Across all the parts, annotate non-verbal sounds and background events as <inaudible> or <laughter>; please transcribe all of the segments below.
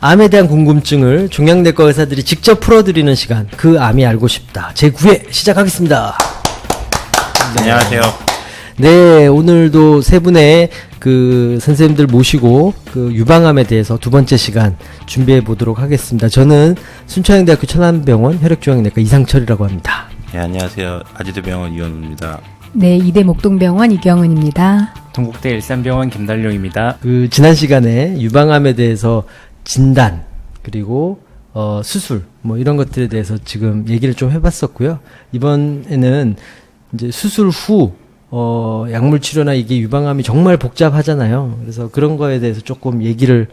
암에 대한 궁금증을 종양내과 의사들이 직접 풀어드리는 시간 그 암이 알고 싶다 제9회 시작하겠습니다. 안녕하세요. 네, 오늘도 세 분의 그 선생님들 모시고 그 유방암에 대해서 두 번째 시간 준비해 보도록 하겠습니다. 저는 순천향대학교 천안병원 혈액종양내과 이상철이라고 합니다. 네, 안녕하세요. 아지드병원 이원우입니다. 네, 이대 목동병원 이경은입니다. 동국대 일산병원 김달룡입니다. 그 지난 시간에 유방암에 대해서 진단 그리고 어, 수술 뭐 이런 것들에 대해서 지금 얘기를 좀 해봤었고요. 이번에는 이제 수술 후 어, 약물 치료나 이게 유방암이 정말 복잡하잖아요. 그래서 그런 거에 대해서 조금 얘기를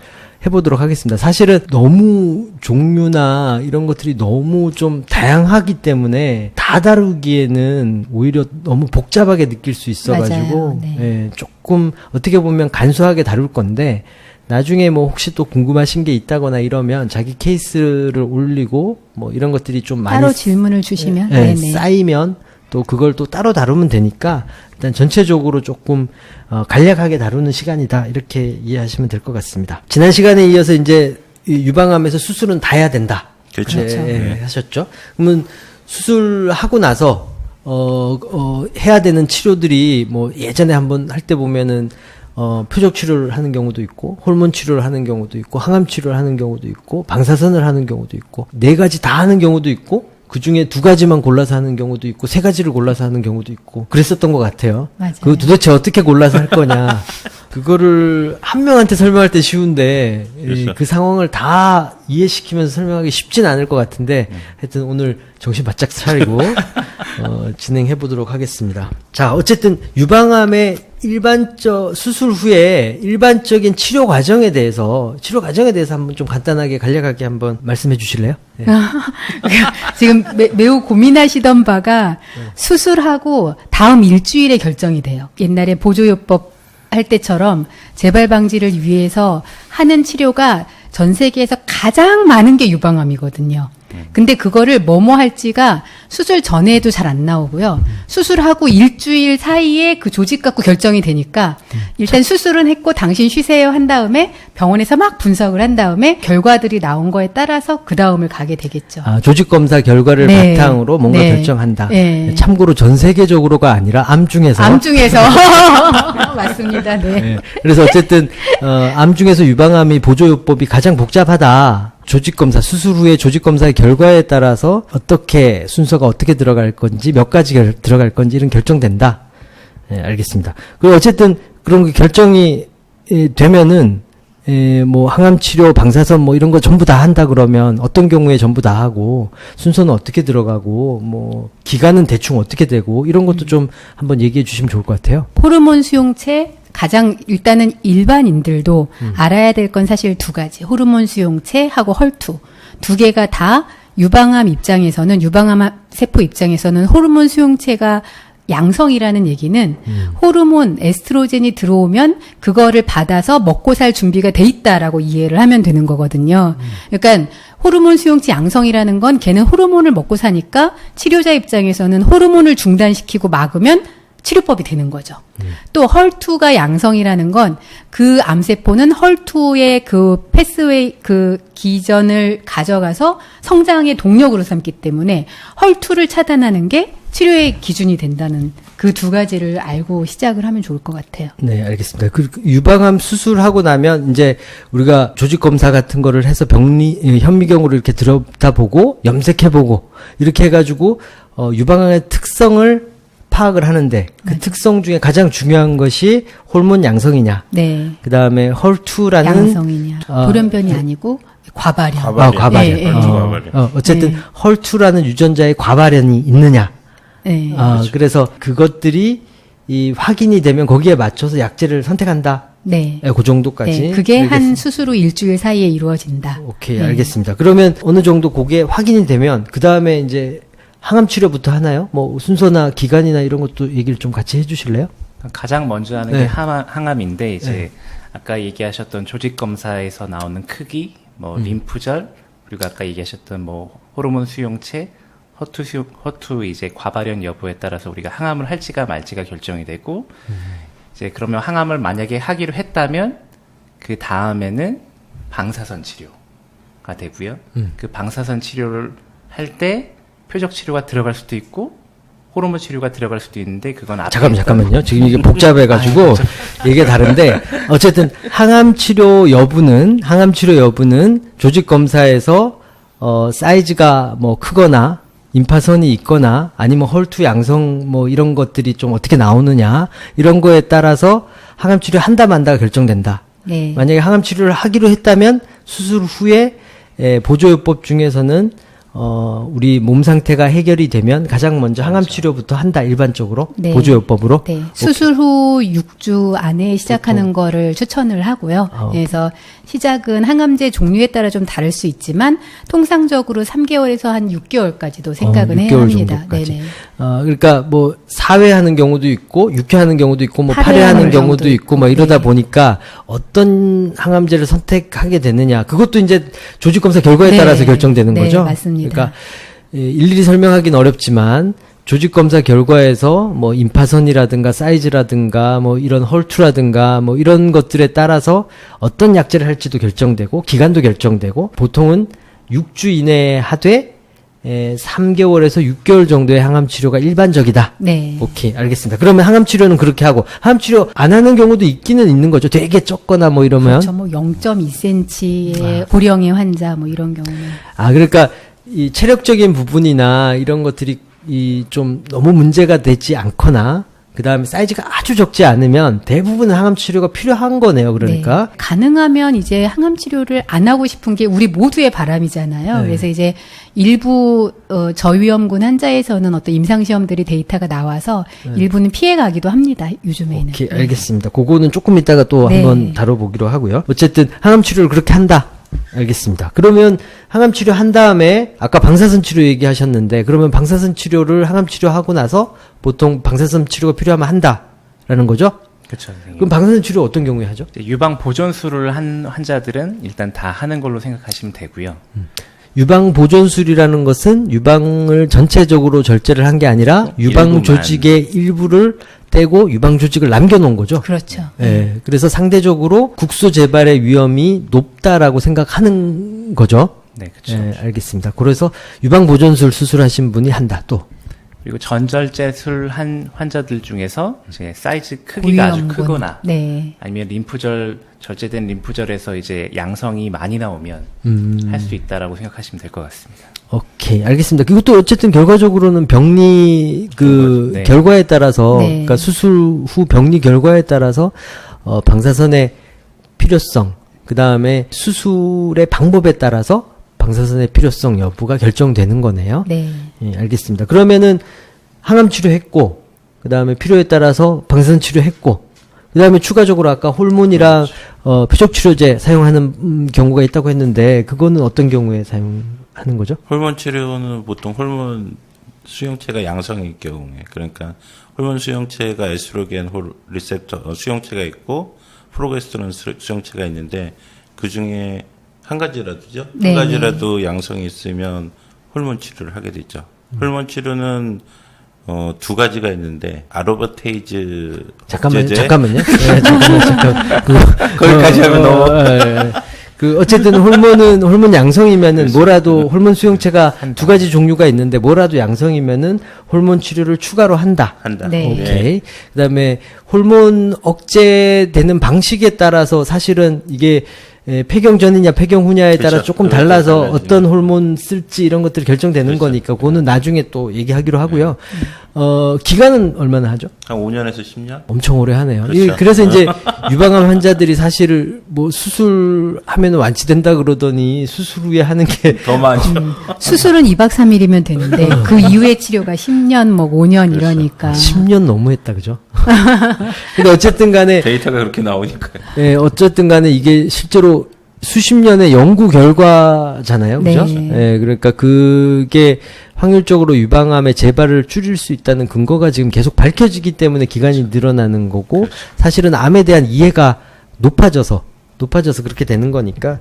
해보도록 하겠습니다. 사실은 너무 종류나 이런 것들이 너무 좀 다양하기 때문에 다 다루기에는 오히려 너무 복잡하게 느낄 수 있어가지고. 네. 예, 조금 어떻게 보면 간소하게 다룰 건데 나중에 뭐 혹시 또 궁금하신 게 있다거나 이러면 자기 케이스를 올리고 뭐 이런 것들이 좀 많이 따로 질문을 주시면 예, 네네. 쌓이면 또 그걸 또 따로 다루면 되니까 일단 전체적으로 조금 어, 간략하게 다루는 시간이다 이렇게 이해하시면 될 것 같습니다. 지난 시간에 이어서 이제 이 유방암에서 수술은 다 해야 된다. 그렇죠. 네, 그렇죠. 예, 네. 하셨죠. 그러면 수술하고 나서 어, 어, 해야 되는 치료들이 뭐 예전에 한번 할 때 보면은 어, 표적 치료를 하는 경우도 있고, 호르몬 치료를 하는 경우도 있고, 항암 치료를 하는 경우도 있고, 방사선을 하는 경우도 있고, 네 가지 다 하는 경우도 있고, 그 중에 두 가지만 골라서 하는 경우도 있고, 세 가지를 골라서 하는 경우도 있고, 그랬었던 것 같아요. 맞아요. 그 도대체 어떻게 골라서 할 거냐. <laughs> 그거를 한 명한테 설명할 때 쉬운데, 이, 그렇죠. 그 상황을 다 이해시키면서 설명하기 쉽진 않을 것 같은데, 하여튼 오늘 정신 바짝 차리고, <laughs> 어, 진행해 보도록 하겠습니다. 자, 어쨌든 유방암의 일반적 수술 후에 일반적인 치료 과정에 대해서 치료 과정에 대해서 한번 좀 간단하게 간략하게 한번 말씀해 주실래요? 네. <laughs> 지금 매, 우 고민하시던 바가 수술하고 다음 일주일에 결정이 돼요. 옛날에 보조요법 할 때처럼 재발 방지를 위해서 하는 치료가 전 세계에서 가장 많은 게 유방암이거든요. 근데 그거를 뭐뭐 할지가 수술 전에도 잘 안 나오고요. 수술하고 일주일 사이에 그 조직 갖고 결정이 되니까 일단 수술은 했고 당신 쉬세요 한 다음에 병원에서 막 분석을 한 다음에 결과들이 나온 거에 따라서 그 다음을 가게 되겠죠. 아, 조직 검사 결과를 네. 바탕으로 뭔가 네. 결정한다. 네. 참고로 전 세계적으로가 아니라 암 중에서 암 중에서 <laughs> <laughs> 맞습니다. 네. 네. 그래서 어쨌든 어, 암 중에서 유방암이 보조요법이 가장 복잡하다. 조직 검사 수술 후에 조직 검사의 결과에 따라서 어떻게 순서가 어떻게 들어갈 건지 몇 가지 결, 들어갈 건지 이런 결정된다. 네, 알겠습니다. 그리고 어쨌든 그런 게 결정이 에, 되면은 에, 뭐 항암 치료, 방사선 뭐 이런 거 전부 다 한다 그러면 어떤 경우에 전부 다 하고 순서는 어떻게 들어가고 뭐 기간은 대충 어떻게 되고 이런 것도 좀 한번 얘기해 주시면 좋을 것 같아요. 호르몬 수용체 가장 일단은 일반인들도 알아야 될 건 사실 두 가지. 호르몬 수용체하고 헐투. 두 개가 다 유방암 입장에서는 유방암 세포 입장에서는 호르몬 수용체가 양성이라는 얘기는 호르몬 에스트로겐이 들어오면 그거를 받아서 먹고 살 준비가 돼 있다라고 이해를 하면 되는 거거든요. 그러니까 호르몬 수용체 양성이라는 건 걔는 호르몬을 먹고 사니까 치료자 입장에서는 호르몬을 중단시키고 막으면 치료법이 되는 거죠. 또 헐투가 양성이라는 건 그 암세포는 헐투의 그 패스웨이 그 기전을 가져가서 성장의 동력으로 삼기 때문에 헐투를 차단하는 게 치료의 기준이 된다는 그 두 가지를 알고 시작을 하면 좋을 것 같아요. 네, 알겠습니다. 그그 유방암 수술하고 나면 이제 우리가 조직 검사 같은 거를 해서 병리 예, 현미경으로 이렇게 들여다보고 염색해보고 이렇게 해가지고 어, 유방암의 특성을 파악을 하는데 그 맞아요. 특성 중에 가장 중요한 것이 호르몬 양성이냐, 네. 그 다음에 헐투라는 양성이냐. 어, 돌연변이 아니고 과발현. 과발현. 아, 과발현. 예, 예. 어, 과발현. 어, 어 쨌든 네. 헐투라는 유전자의 과발현이 있느냐. 네. 아, 그래서 그것들이 이 확인이 되면 거기에 맞춰서 약제를 선택한다. 네. 예, 그 정도까지. 네. 그게 한 알겠습니다. 수술 후 일주일 사이에 이루어진다. 오케이, 네. 알겠습니다. 그러면 어느 정도 그게 확인이 되면 그 다음에 이제 항암 치료부터 하나요? 뭐 순서나 기간이나 이런 것도 얘기를 좀 같이 해주실래요? 가장 먼저 하는 네. 게 항암, 항암인데 이제 네. 아까 얘기하셨던 조직 검사에서 나오는 크기, 뭐 음. 림프절 그리고 아까 얘기하셨던 뭐 호르몬 수용체, 허투 수, 허투 이제 과발현 여부에 따라서 우리가 항암을 할지가 말지가 결정이 되고 음. 이제 그러면 항암을 만약에 하기로 했다면 그 다음에는 방사선 치료. 치료가 되고요. 음. 그 방사선 치료를 할 때 표적 치료가 들어갈 수도 있고 호르몬 치료가 들어갈 수도 있는데 그건 앞에 잠깐만 잠깐만요. 지금 이게 복잡해 가지고 이게 다른데 어쨌든 항암 치료 여부는 항암 치료 여부는 조직 검사에서 어 사이즈가 뭐 크거나 임파선이 있거나 아니면 헐투 양성 뭐 이런 것들이 좀 어떻게 나오느냐 이런 거에 따라서 항암 치료 한다 만다가 결정된다. 네. 만약에 항암 치료를 하기로 했다면 수술 후에 에, 보조요법 중에서는 어 우리 몸 상태가 해결이 되면 가장 먼저 항암 치료부터 한다 일반적으로 네. 보조요법으로 네. 수술 후 6주 안에 시작하는 거를 추천을 하고요. 어. 그래서 시작은 항암제 종류에 따라 좀 다를 수 있지만 통상적으로 3개월에서 한 6개월까지도 생각은 어, 해야 6개월 합니다. 정도까지. 네네. 어 그러니까 뭐 4회 하는 경우도 있고 6회 하는 경우도 있고 뭐 8회, 8회 하는 하는 경우도 있고 뭐 이러다 네. 보니까 어떤 항암제를 선택하게 되느냐 그것도 이제 조직 검사 결과에 네. 따라서 결정되는 네, 거죠. 맞습니다. 그러니까 예, 일일이 설명하기는 어렵지만 조직 검사 결과에서 뭐 임파선이라든가 사이즈라든가 뭐 이런 헐투라든가 뭐 이런 것들에 따라서 어떤 약제를 할지도 결정되고 기간도 결정되고 보통은 6주 이내에 하되 에, 3개월에서 6개월 정도의 항암 치료가 일반적이다. 네. 오케이, 알겠습니다. 그러면 항암 치료는 그렇게 하고 항암 치료 안 하는 경우도 있기는 있는 거죠. 되게 적거나 뭐 이러면 그렇죠. 뭐 0.2cm의 고령의 환자 뭐 이런 경우는 아, 그러니까 이 체력적인 부분이나 이런 것들이 이 좀 너무 문제가 되지 않거나 그 다음에 사이즈가 아주 적지 않으면 대부분 항암 치료가 필요한 거네요. 그러니까 네. 가능하면 이제 항암 치료를 안 하고 싶은 게 우리 모두의 바람이잖아요. 네. 그래서 이제 일부 어, 저위험군 환자에서는 어떤 임상 시험들이 데이터가 나와서 일부는 피해 가기도 합니다. 요즘에는. 네. 오케이, 네. 알겠습니다. 그거는 조금 이따가 또 네. 한번 다뤄보기로 하고요. 어쨌든 항암 치료를 그렇게 한다. 알겠습니다. 그러면 항암 치료 한 다음에 아까 방사선 치료 얘기하셨는데 그러면 방사선 치료를 항암 치료하고 나서 보통 방사선 치료가 필요하면 한다라는 거죠? 그렇죠. 그럼 방사선 치료 어떤 경우에 하죠? 유방 보존술을 한 환자들은 일단 다 하는 걸로 생각하시면 되고요. 유방 보존술이라는 것은 유방을 전체적으로 절제를 한 게 아니라 유방 일부만. 조직의 일부를 떼고 유방 조직을 남겨놓은 거죠. 그렇죠. 예, 그래서 상대적으로 국소 재발의 위험이 높다라고 생각하는 거죠. 네, 그렇죠. 예, 알겠습니다. 그래서 유방 보존술 수술하신 분이 한다 또. 그리고 전절제술 한 환자들 중에서 이제 사이즈 크기가 아주 고위험군. 크거나 네. 아니면 림프절 절제된 림프절에서 이제 양성이 많이 나오면 음, 할수 있다라고 생각하시면 될 것 같습니다. 오케이, 알겠습니다. 그것도 어쨌든 결과적으로는 병리 그 네. 결과에 따라서, 네. 그러니까 수술 후 병리 결과에 따라서 어, 방사선의 필요성, 그 다음에 수술의 방법에 따라서 방사선의 필요성 여부가 결정되는 거네요. 네. 예, 알겠습니다. 그러면은 항암 치료했고, 그 다음에 필요에 따라서 방사선 치료했고, 그 다음에 추가적으로 아까 호르몬이랑 어, 표적 치료제 사용하는 음, 경우가 있다고 했는데 그거는 어떤 경우에 사용하는 거죠? 호르몬 치료는 보통 호르몬 수용체가 양성일 경우에 그러니까 호르몬 수용체가 에스트로겐 호 리셉터 어, 수용체가 있고 프로게스테론 수- 수용체가 있는데 그 중에 한 가지라도죠. 네, 한 가지라도 양성이 있으면 호르몬 치료를 하게 되죠. 호르몬 치료는 어, 두 가지가 있는데 아로버테이즈 잠깐만요, 억제제, 잠깐만요. 예, 잠깐만, 잠깐. 그, 거기까지 하면 너무- 어, 예, 예. 그 어쨌든 호르몬은 호르몬 양성이면은 뭐라도 호르몬 수용체가 두 가지 종류가 있는데 뭐라도 양성이면은 호르몬 치료를 추가로 한다. 한다. 네. 오케이. 그다음에 호르몬 억제되는 방식에 따라서 사실은 이게 에, 폐경 전이냐 폐경 후냐에 따라 그렇죠. 조금 달라서 달라지죠. 어떤 호르몬 쓸지 이런 것들이 결정되는 그렇죠. 거니까 그거는 나중에 또 얘기하기로 하고요. 어, 기간은 얼마나 하죠? 한 5년에서 10년? 엄청 오래 하네요. 그렇죠. 이- 그래서 이제 <laughs> 유방암 환자들이 사실 뭐 수술하면 완치된다 그러더니 수술 후에 하는 게 더 많죠. 수술은 2박 3일이면 되는데 그 이후의 치료가 10년 뭐 5년 그렇죠. 이러니까 10년 너무 했다 그죠? <laughs> 근데 어쨌든 간에 데이터가 그렇게 나오니까요. 예, 어쨌든 간에 이게 실제로 수십 년의 연구 결과잖아요. 그죠? 네. 예, 그러니까 그게 확률적으로 유방암의 재발을 줄일 수 있다는 근거가 지금 계속 밝혀지기 때문에 기간이 늘어나는 거고 사실은 암에 대한 이해가 높아져서 높아져서 그렇게 되는 거니까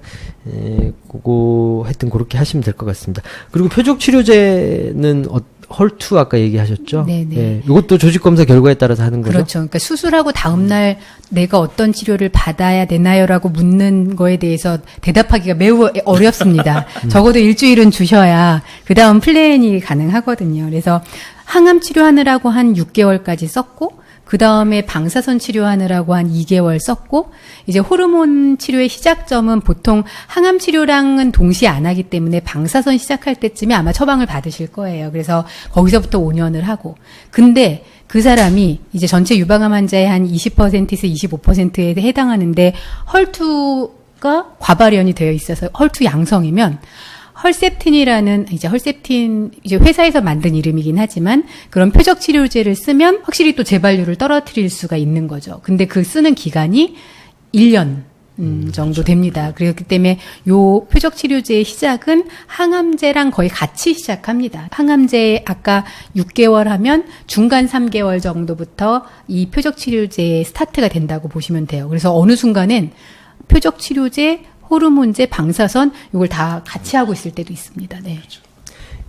예, 그거 하여튼 그렇게 하시면 될 것 같습니다. 그리고 표적 치료제는 어, 헐투 아까 얘기하셨죠? 네네. 예, 이것도 조직 검사 결과에 따라서 하는 거죠. 그렇죠. 그러니까 수술하고 다음 날 내가 어떤 치료를 받아야 되나요라고 묻는 거에 대해서 대답하기가 매우 어렵습니다. <laughs> 적어도 일주일은 주셔야 그 다음 플랜이 가능하거든요. 그래서 항암 치료하느라고 한 6개월까지 썼고, 그 다음에 방사선 치료하느라고 한 2개월 썼고, 이제 호르몬 치료의 시작점은 보통 항암 치료랑은 동시에 안 하기 때문에 방사선 시작할 때쯤에 아마 처방을 받으실 거예요. 그래서 거기서부터 5년을 하고. 근데 그 사람이 이제 전체 유방암 환자의 한 20%에서 25%에 해당하는데 헐투가 과발현이 되어 있어서 헐투 양성이면 헐셉틴이라는 이제 헐셉틴 이제 회사에서 만든 이름이긴 하지만 그런 표적 치료제를 쓰면 확실히 또 재발률을 떨어뜨릴 수가 있는 거죠. 근데 그 쓰는 기간이 1년 음, 정도 됩니다. 그렇기 때문에 요 표적 치료제의 시작은 항암제랑 거의 같이 시작합니다. 항암제 아까 6개월 하면 중간 3개월 정도부터 이 표적 치료제의 스타트가 된다고 보시면 돼요. 그래서 어느 순간엔 표적 치료제, 호르몬제, 방사선 이걸 다 같이 하고 있을 때도 있습니다. 네.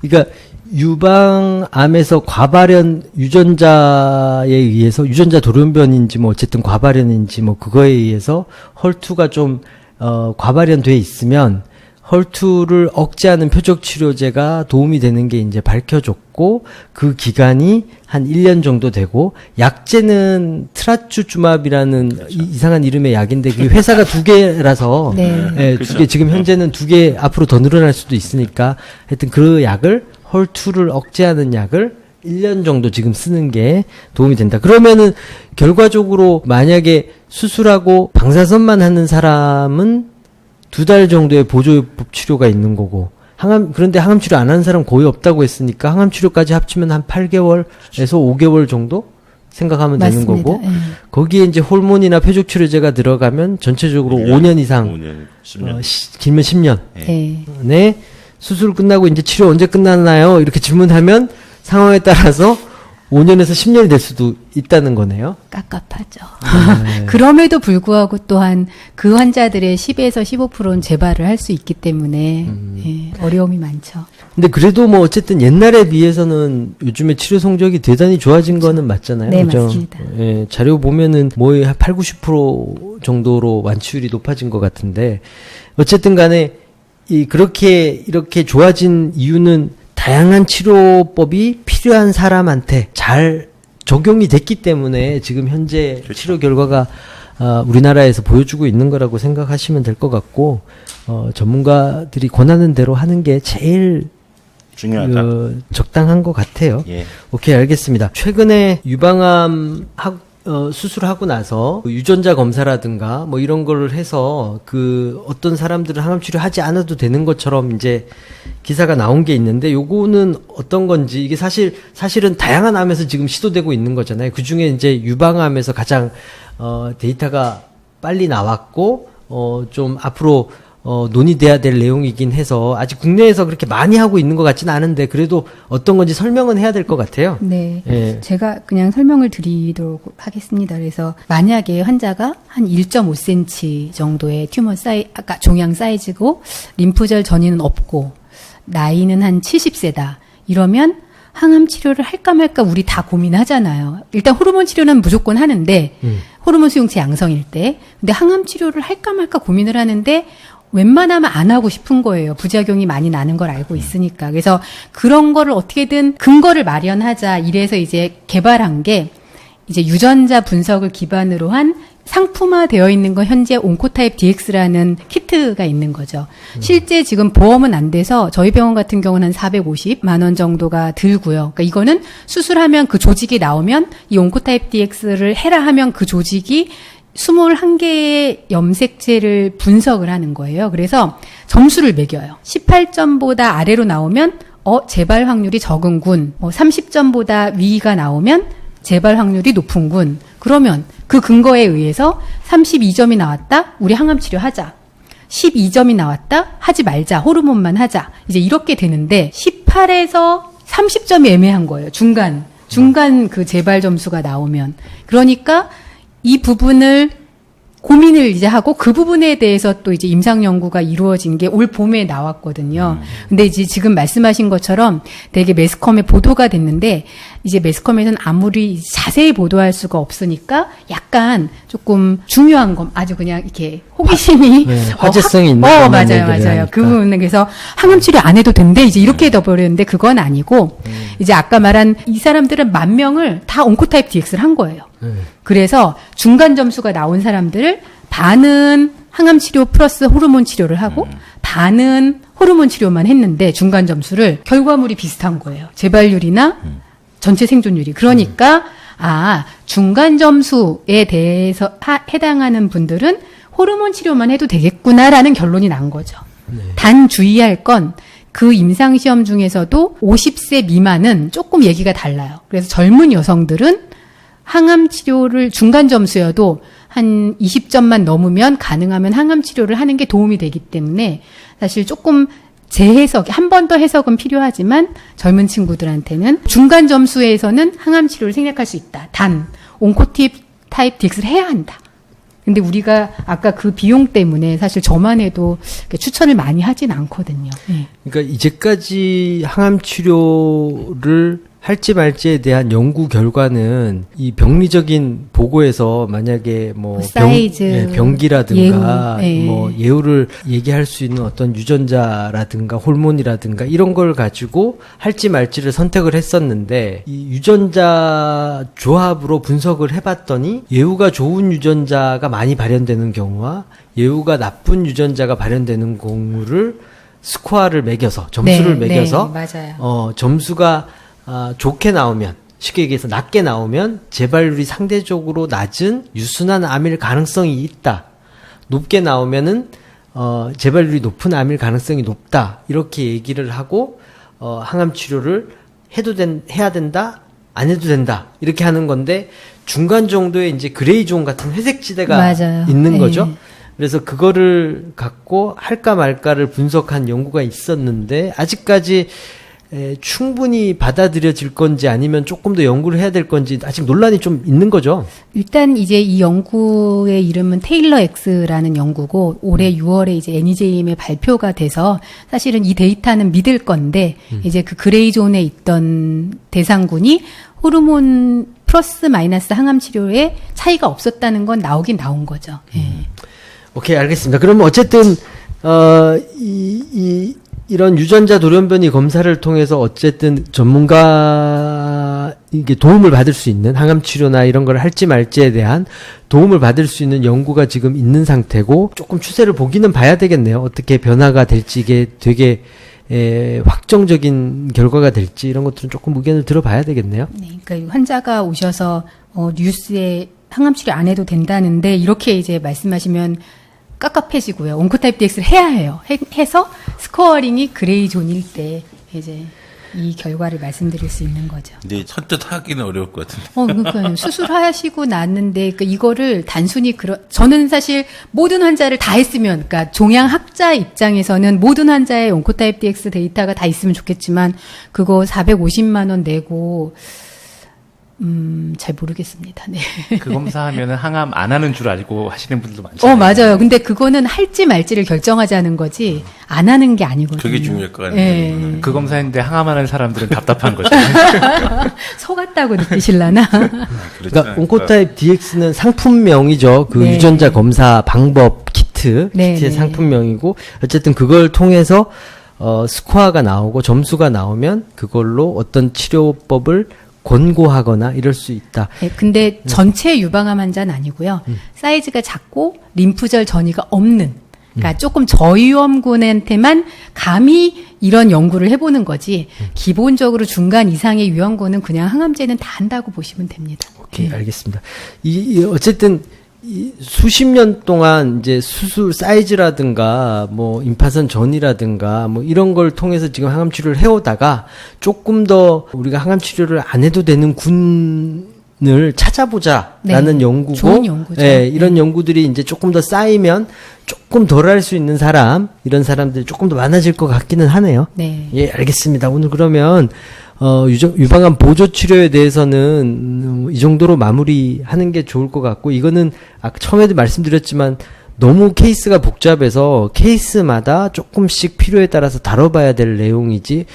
그러니까 유방암에서 과발현 유전자에 의해서 유전자 돌연변인지 뭐 어쨌든 과발현인지 뭐 그거에 의해서 헐투가 좀 어, 과발현돼 있으면 헐투를 억제하는 표적 치료제가 도움이 되는 게 이제 밝혀졌고 그 기간이 한 1년 정도 되고 약제는 트라추주맙이라는 이- 이상한 이름의 약인데 그 회사가 두 개라서 <laughs> 네. 예, 두 개, 지금 현재는 두 개 앞으로 더 늘어날 수도 있으니까 하여튼 그 약을 헐투를 억제하는 약을 1년 정도 지금 쓰는 게 도움이 된다. 그러면은 결과적으로 만약에 수술하고 방사선만 하는 사람은 두 달 정도의 보조요법 치료가 있는 거고 항암 그런데 항암 치료 안 하는 사람 거의 없다고 했으니까 항암 치료까지 합치면 한 8개월에서 5개월 정도 생각하면 되는 맞습니다. 거고 예. 거기에 이제 호르몬이나 표적 치료제가 들어가면 전체적으로 5년 이상 5년, 10년. 어, 시- 길면 10년. 네. 네. 수술 끝나고 이제 치료 언제 끝나나요? 이렇게 <laughs> 질문하면 상황에 따라서 5년에서 10년이 될 수도 있다는 거네요. 깝깝하죠. 네. <laughs> 그럼에도 불구하고 또한 그 환자들의 10에서 15%는 재발을 할 수 있기 때문에 음. 예, 어려움이 많죠. 근데 그래도 뭐 어쨌든 옛날에 비해서는 요즘에 치료 성적이 대단히 좋아진 거는 맞잖아요. 네, 그죠? 맞습니다. 예, 자료 보면은 뭐의 한 8, 90% 정도로 완치율이 높아진 것 같은데 어쨌든 간에 이 그렇게 이렇게 좋아진 이유는 다양한 치료법이 필요한 사람한테 잘 적용이 됐기 때문에 지금 현재 치료 결과가 아, 우리나라에서 보여주고 있는 거라고 생각하시면 될 것 같고 어, 전문가들이 권하는 대로 하는 게 제일 중요하다. 어, 적당한 것 같아요. 예. 오케이 알겠습니다. 최근에 유방암 하, 어, 수술하고 나서 그 유전자 검사라든가 뭐 이런 거를 해서 그 어떤 사람들은 항암 치료하지 않아도 되는 것처럼 이제 기사가 나온 게 있는데 요거는 어떤 건지 이게 사실 사실은 다양한 암에서 지금 시도되고 있는 거잖아요. 그 중에 이제 유방암에서 가장 어, 데이터가 빨리 나왔고 어, 좀 앞으로 어, 논의돼야 될 내용이긴 해서 아직 국내에서 그렇게 많이 하고 있는 것 같지는 않은데 그래도 어떤 건지 설명은 해야 될 것 같아요. 네. 예. 제가 그냥 설명을 드리도록 하겠습니다. 그래서 만약에 환자가 한 1.5cm 정도의 튜머 사이, 아까 종양 사이즈고 림프절 전이는 없고 나이는 한 70세다. 이러면 항암 치료를 할까 말까 우리 다 고민하잖아요. 일단 호르몬 치료는 무조건 하는데 음. 호르몬 수용체 양성일 때. 근데 항암 치료를 할까 말까 고민을 하는데 웬만하면 안 하고 싶은 거예요. 부작용이 많이 나는 걸 알고 있으니까. 그래서 그런 거를 어떻게든 근거를 마련하자. 이래서 이제 개발한 게 이제 유전자 분석을 기반으로 한 상품화 되어 있는 건 현재 온코타입 DX라는 키트가 있는 거죠. 실제 지금 보험은 안 돼서 저희 병원 같은 경우는 한 450만 원 정도가 들고요. 그러니까 이거는 수술하면 그 조직이 나오면 이 온코타입 DX를 해라 하면 그 조직이 21개의 염색체를 분석을 하는 거예요. 그래서 점수를 매겨요. 18점보다 아래로 나오면 어 재발 확률이 적은군. 뭐 30점보다 위가 나오면 재발 확률이 높은 군. 그러면 그 근거에 의해서 32점이 나왔다. 우리 항암 치료하자. 12점이 나왔다. 하지 말자. 호르몬만 하자. 이제 이렇게 되는데 18에서 30점이 애매한 거예요. 중간 중간 그 재발 점수가 나오면 그러니까 이 부분을 고민을 이제 하고 그 부분에 대해서 또 이제 임상 연구가 이루어진 게 올 봄에 나왔거든요. 근데 이제 지금 말씀하신 것처럼 되게 매스컴에 보도가 됐는데 이제 매스컴에서는 아무리 자세히 보도할 수가 없으니까 약간 조금 중요한 것 아주 그냥 이렇게 호기심이 <laughs> 네, 어, 화제성이 있는 어, 맞아요, 맞아요. 하니까. 그 부분은 그래서 항암 치료 안 해도 된대 이제 이렇게 돼버렸는데 그건 아니고 이제 아까 말한 이 사람들은 만 명을 다 온코타입 DX를 한 거예요. 그래서 중간 점수가 나온 사람들을 반은 항암 치료 플러스 호르몬 치료를 하고 반은 호르몬 치료만 했는데 중간 점수를 결과물이 비슷한 거예요. 재발률이나 전체 생존율이. 그러니까 아 중간 점수에 대해서 하- 해당하는 분들은 호르몬 치료만 해도 되겠구나라는 결론이 난 거죠. 단 주의할 건 그 임상 시험 중에서도 50세 미만은 조금 얘기가 달라요. 그래서 젊은 여성들은 항암 치료를 중간 점수여도 한 20점만 넘으면 가능하면 항암 치료를 하는 게 도움이 되기 때문에 사실 조금 재해석, 한 번 더 해석은 필요하지만 젊은 친구들한테는 중간 점수에서는 항암 치료를 생략할 수 있다. 단, 온코팁 타입 DX를 해야 한다. 근데 우리가 아까 그 비용 때문에 사실 저만 해도 추천을 많이 하진 않거든요. 네. 그러니까 이제까지 항암 치료를 할지 말지에 대한 연구 결과는 이 병리적인 보고에서 만약에 뭐뭐 사이즈, 병, 예, 병기라든가 예후, 예. 뭐 예후를 얘기할 수 있는 어떤 유전자라든가 호르몬이라든가 이런 걸 가지고 할지 말지를 선택을 했었는데 이 유전자 조합으로 분석을 해봤더니 예후가 좋은 유전자가 많이 발현되는 경우와 예후가 나쁜 유전자가 발현되는 경우를 스코어를 매겨서 점수를 네, 매겨서 네, 맞아요. 어, 점수가 아, 좋게 나오면 쉽게 얘기해서 낮게 나오면 재발률이 상대적으로 낮은 유순한 암일 가능성이 있다. 높게 나오면은 어, 재발률이 높은 암일 가능성이 높다. 이렇게 얘기를 하고 어, 항암 치료를 해도 된 해야 된다. 안 해도 된다. 이렇게 하는 건데 중간 정도의 이제 그레이 존 같은 회색 지대가 맞아요. 있는 네. 거죠. 그래서 그거를 갖고 할까 말까를 분석한 연구가 있었는데 아직까지 에, 충분히 받아들여질 건지 아니면 조금 더 연구를 해야 될 건지 아직 논란이 좀 있는 거죠. 일단 이제 이 연구의 이름은 테일러 X라는 연구고 올해 6월에 이제 NEJM에 발표가 돼서 사실은 이 데이터는 믿을 건데 이제 그 그레이 존에 있던 대상군이 호르몬 플러스 마이너스 항암 치료에 차이가 없었다는 건 나오긴 나온 거죠. 예. 오케이 알겠습니다. 그러면 어쨌든 어, 이, 이 이런 유전자 돌연변이 검사를 통해서 어쨌든 전문가 이게 도움을 받을 수 있는 항암 치료나 이런 걸 할지 말지에 대한 도움을 받을 수 있는 연구가 지금 있는 상태고 조금 추세를 보기는 봐야 되겠네요. 어떻게 변화가 될지 이게 되게 에, 확정적인 결과가 될지 이런 것들은 조금 의견을 들어봐야 되겠네요. 네, 그러니까 환자가 오셔서 어, 뉴스에 항암 치료 안 해도 된다는데 이렇게 이제 말씀하시면 깝깝해지고요. 온코타입 DX를 해야 해요. 해, 해서 스코어링이 그레이 존일 때 이제 이 결과를 말씀드릴 수 있는 거죠. 근데 선뜻 하기는 어려울 것 같은데. 어, 그러니까 수술하시고 났는데 그 이거를 단순히 그런 저는 사실 모든 환자를 다 했으면 그러니까 종양 학자 입장에서는 모든 환자의 온코타입 DX 데이터가 다 있으면 좋겠지만 그거 450만 원 내고 음, 잘 모르겠습니다. 네. 그 검사하면은 항암 안 하는 줄 알고 하시는 분들도 많잖아요. 어, 맞아요. 근데 그거는 할지 말지를 결정하자는 거지 안 하는 게 아니거든요. 그게 중요할 것 같네요. 예. 그 검사했는데 항암하는 사람들은 답답한 거죠. <laughs> 속았다고 느끼실라나? 그러니까 온코타입 DX는 상품명이죠. 그 네. 유전자 검사 방법 키트, 네, 키트의 네. 상품명이고 어쨌든 그걸 통해서 어 스코어가 나오고 점수가 나오면 그걸로 어떤 치료법을 권고하거나 이럴 수 있다. 네, 근데 전체 유방암 환자는 아니고요. 음. 사이즈가 작고 림프절 전이가 없는, 그러니까 음. 조금 저위험군한테만 감히 이런 연구를 해보는 거지. 음. 기본적으로 중간 이상의 위험군은 그냥 항암제는 다 한다고 보시면 됩니다. 오케이, 알겠습니다. 이, 이 어쨌든 이 수십 년 동안 이제 수술 사이즈라든가 뭐 임파선 전이라든가 뭐 이런 걸 통해서 지금 항암 치료를 해오다가 조금 더 우리가 항암 치료를 안 해도 되는 군을 찾아보자라는 네, 연구고 좋은 연구죠. 예, 이런 연구들이 이제 조금 더 쌓이면 조금 덜 할 수 있는 사람 이런 사람들이 조금 더 많아질 것 같기는 하네요. 네. 예, 알겠습니다. 오늘 그러면 어, 유정, 유방암 보조 치료에 대해서는 음, 이 정도로 마무리하는 게 좋을 것 같고 이거는 아까 처음에도 말씀드렸지만 너무 케이스가 복잡해서 케이스마다 조금씩 필요에 따라서 다뤄봐야 될 내용이지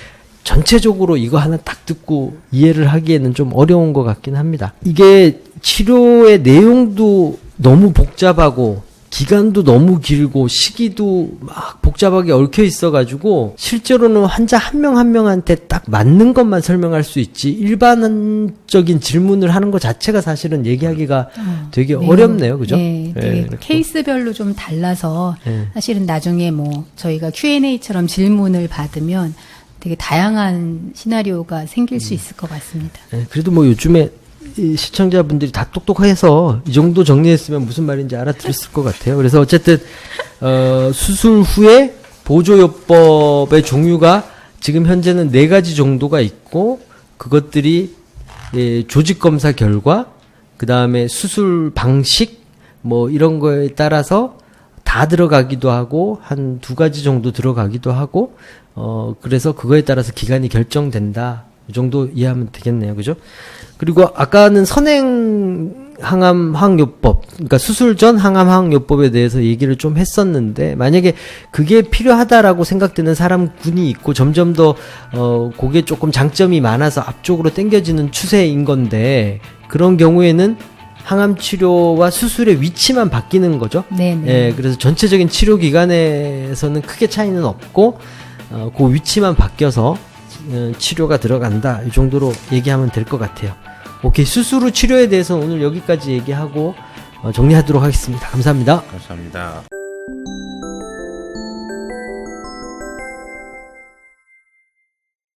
전체적으로 이거 하나 딱 듣고 이해를 하기에는 좀 어려운 것 같긴 합니다. 이게 치료의 내용도 너무 복잡하고 기간도 너무 길고 시기도 막 복잡하게 얽혀 있어가지고 실제로는 환자 한명한 명한테 딱 맞는 것만 설명할 수 있지 일반적인 질문을 하는 것 자체가 사실은 얘기하기가 되게 네. 어렵네요, 그죠? 네, 그래서- 케이스별로 좀 달라서 예. 사실은 나중에 뭐 저희가 Q&A처럼 질문을 받으면 되게 다양한 시나리오가 생길 음. 수 있을 것 같습니다. 예, 그래도 뭐 요즘에 이 시청자분들이 다 똑똑해서 이 정도 정리했으면 무슨 말인지 알아들었을 것 같아요. 그래서 어쨌든 어, 수술 후에 보조요법의 종류가 지금 현재는 네 가지 정도가 있고 그것들이 예, 조직 검사 결과 그 다음에 수술 방식 뭐 이런 거에 따라서 다 들어가기도 하고 한 두 가지 정도 들어가기도 하고 어 그래서 그거에 따라서 기간이 결정된다. 이 정도 이해하면 되겠네요. 그죠 그리고 아까는 선행 항암 항요법 그러니까 수술 전 항암 항요법에 대해서 얘기를 좀 했었는데 만약에 그게 필요하다라고 생각되는 사람군이 있고 점점 더 어 그게 조금 장점이 많아서 앞쪽으로 당겨지는 추세인 건데 그런 경우에는 항암 치료와 수술의 위치만 바뀌는 거죠. 네, 네. 예, 그래서 전체적인 치료 기간에서는 크게 차이는 없고 어, 그 위치만 바뀌어서 어, 치료가 들어간다 이 정도로 얘기하면 될 것 같아요. 오케이 수술 후 치료에 대해서 오늘 여기까지 얘기하고 어, 정리하도록 하겠습니다. 감사합니다. 감사합니다.